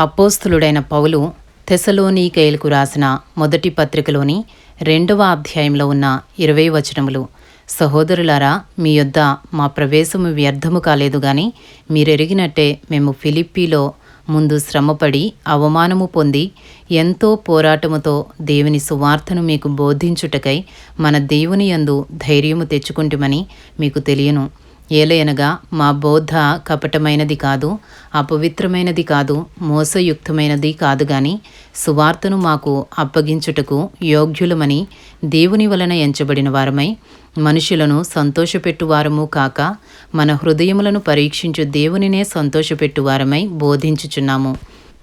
అపోస్తులుడైన పౌలు తెసలోనీకేయులకు రాసిన మొదటి పత్రికలోని రెండవ అధ్యాయంలో ఉన్న ఇరవై వచనములు. సహోదరులారా మీ యొద్ద మా ప్రవేశము వ్యర్థము కాలేదు గాని మీరెరిగినట్టే మేము ఫిలిప్పీలో ముందు శ్రమపడి అవమానము పొంది ఎంతో పోరాటముతో దేవుని సువార్తను మీకు బోధించుటకై మన దేవుని యందు ధైర్యము తెచ్చుకుంటుమని మీకు తెలియను. ఏలయనగా మా బోధ కపటమైనది కాదు అపవిత్రమైనది కాదు మోసయుక్తమైనది కాదు గాని సువార్తను మాకు అప్పగించుటకు యోగ్యులమని దేవుని వలన ఎంచబడిన వారమై మనుషులను సంతోషపెట్టువారము కాక మన హృదయములను పరీక్షించు దేవునినే సంతోషపెట్టువారమై బోధించుచున్నాము.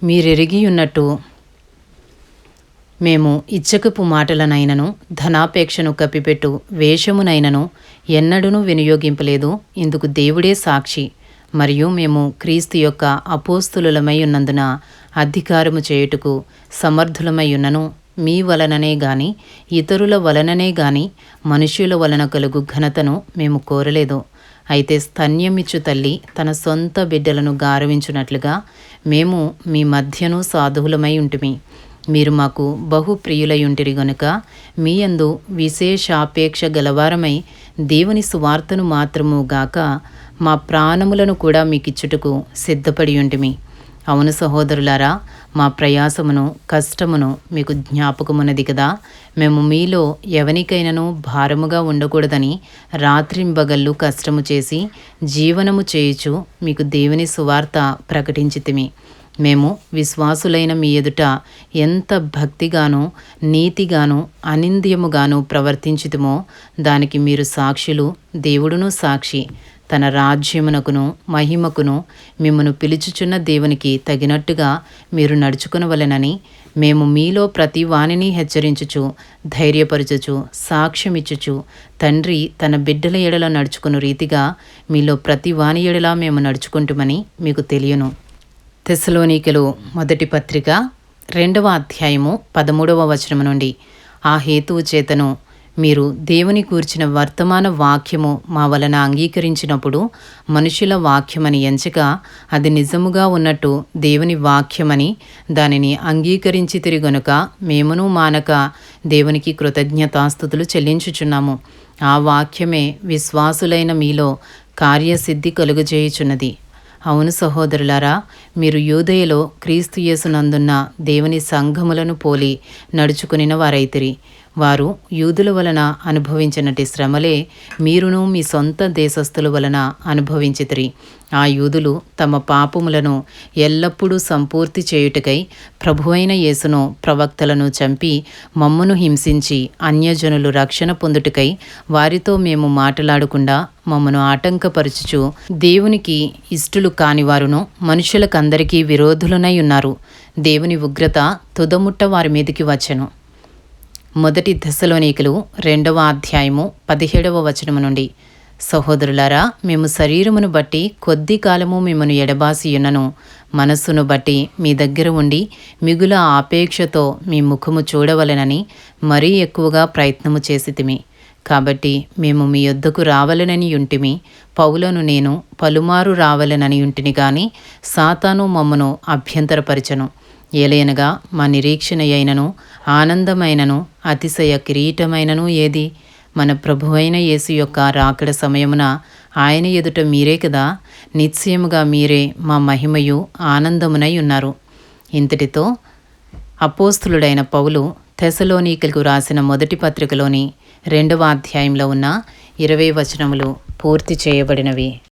మీరెరిగి ఉన్నట్టు మేము ఇచ్చకపు మాటలనైనను ధనాపేక్షను కప్పిపెట్టు వేషమునైనను ఎన్నడూనూ వినియోగింపలేదు. ఇందుకు దేవుడే సాక్షి. మరియు మేము క్రీస్తు యొక్క అపోస్తులమై ఉన్నందున అధికారము చేయుటకు సమర్థులమై ఉన్నను మీ వలననే గాని ఇతరుల వలననే గాని మనుష్యుల వలన కలుగు ఘనతను మేము కోరలేదు. అయితే స్తన్యమిచ్చు తల్లి తన సొంత బిడ్డలను గారవించినట్లుగా మేము మీ మధ్యను సాధువులమై ఉంటిమి. మీరు మాకు బహుప్రియులయుంటిరి గనుక మీయందు విశేషాపేక్ష గలవారమై దేవుని సువార్తను మాత్రము గాక మా ప్రాణములను కూడా మీకిచ్చుటకు సిద్ధపడి ఉంటిమి అవును సహోదరులారా మా ప్రయాసమును కష్టమును మీకు జ్ఞాపకమున్నది కదా. మేము మీలో ఎవనికైనాను భారముగా ఉండకూడదని రాత్రింబగళ్ళు కష్టము చేసి జీవనము చేయుచు మీకు దేవుని సువార్త ప్రకటించితిమి. మేము విశ్వాసులైన మీ ఎదుట ఎంత భక్తిగాను నీతిగాను అనింద్యముగాను ప్రవర్తించుతుమో దానికి మీరు సాక్షులు దేవుడును సాక్షి. తన రాజ్యమునకును మహిమకును మిమ్మను పిలుచుచున్న దేవునికి తగినట్టుగా మీరు నడుచుకునవలెనని మేము మీలో ప్రతి వాణిని హెచ్చరించుచు ధైర్యపరచుచు సాక్ష్యమిచ్చుచు తండ్రి తన బిడ్డల ఎడల నడుచుకున్న రీతిగా మీలో ప్రతి వాణి ఎడలా మేము నడుచుకుంటుమని మీకు తెలియను. తెసలోనికలు మొదటి పత్రిక రెండవ అధ్యాయము పదమూడవ వచనము నుండి. ఆ హేతువు చేతను మీరు దేవుని కూర్చిన వర్తమాన వాక్యము మా వలన అంగీకరించినప్పుడు మనుషుల వాక్యమని ఎంచక అది నిజముగా ఉన్నట్టు దేవుని వాక్యమని దానిని అంగీకరించి తిరిగనుక మేమును మానక దేవునికి కృతజ్ఞతాస్థుతులు చెల్లించుచున్నాము. ఆ వాక్యమే విశ్వాసులైన మీలో కార్యసిద్ధి కలుగజేయుచున్నది. అవును సహోదరులారా మీరు యూదయలో క్రీస్తు యేసునందున్న దేవుని సంఘములను పోలి నడుచుకునిన వారైతిరి. వారు యూదుల వలన అనుభవించినటి శ్రమలే మీరును మీ సొంత దేశస్థుల వలన అనుభవించితిరి. ఆ యూదులు తమ పాపములను ఎల్లప్పుడూ సంపూర్తి చేయుటకై ప్రభువైన యేసును ప్రవక్తలను చంపి మమ్మును హింసించి అన్యజనులు రక్షణ పొందుటకై వారితో మేము మాట్లాడకుండా మమ్మను ఆటంకపరచుచు దేవునికి ఇష్టలు కానివారును మనుషులకందరికీ విరోధులనై ఉన్నారు. దేవుని ఉగ్రత తుదముట్ట వారి మీదికి వచ్చెను. మొదటి దశలోనికలు రెండవ అధ్యాయము పదిహేడవ వచనము నుండి. సహోదరులారా మేము శరీరమును బట్టి కొద్ది కాలము మిమ్మను ఎడబాసియున్నను. మనస్సును బట్టి మీ దగ్గర ఉండి మిగుల ఆపేక్షతో మీ ముఖము చూడవలెనని మరీ ఎక్కువగా ప్రయత్నము చేసితిమి. కాబట్టి మేము మీ యొద్దకు రావాలనని ఉంటిమి పౌలను నేను పలుమారు రావాలనని ఉంటిని గాని సాతాను మమ్మను అభ్యంతరపరచను. ఏలయనగా మా నిరీక్షణ అయినను ఆనందమైనను అతిశయ కిరీటమైనను ఏది? మన ప్రభువైన యేసు యొక్క రాకడ సమయమున ఆయన ఎదుట మీరే కదా? నిశ్చయముగా మీరే మా మహిమయు ఆనందమునై ఉన్నారు. ఇంతటితో అపోస్తులుడైన పౌలు తెసలోనీకలకు రాసిన మొదటి పత్రికలోని రెండవ అధ్యాయంలో ఉన్న ఇరవై వచనములు పూర్తి చేయబడినవి.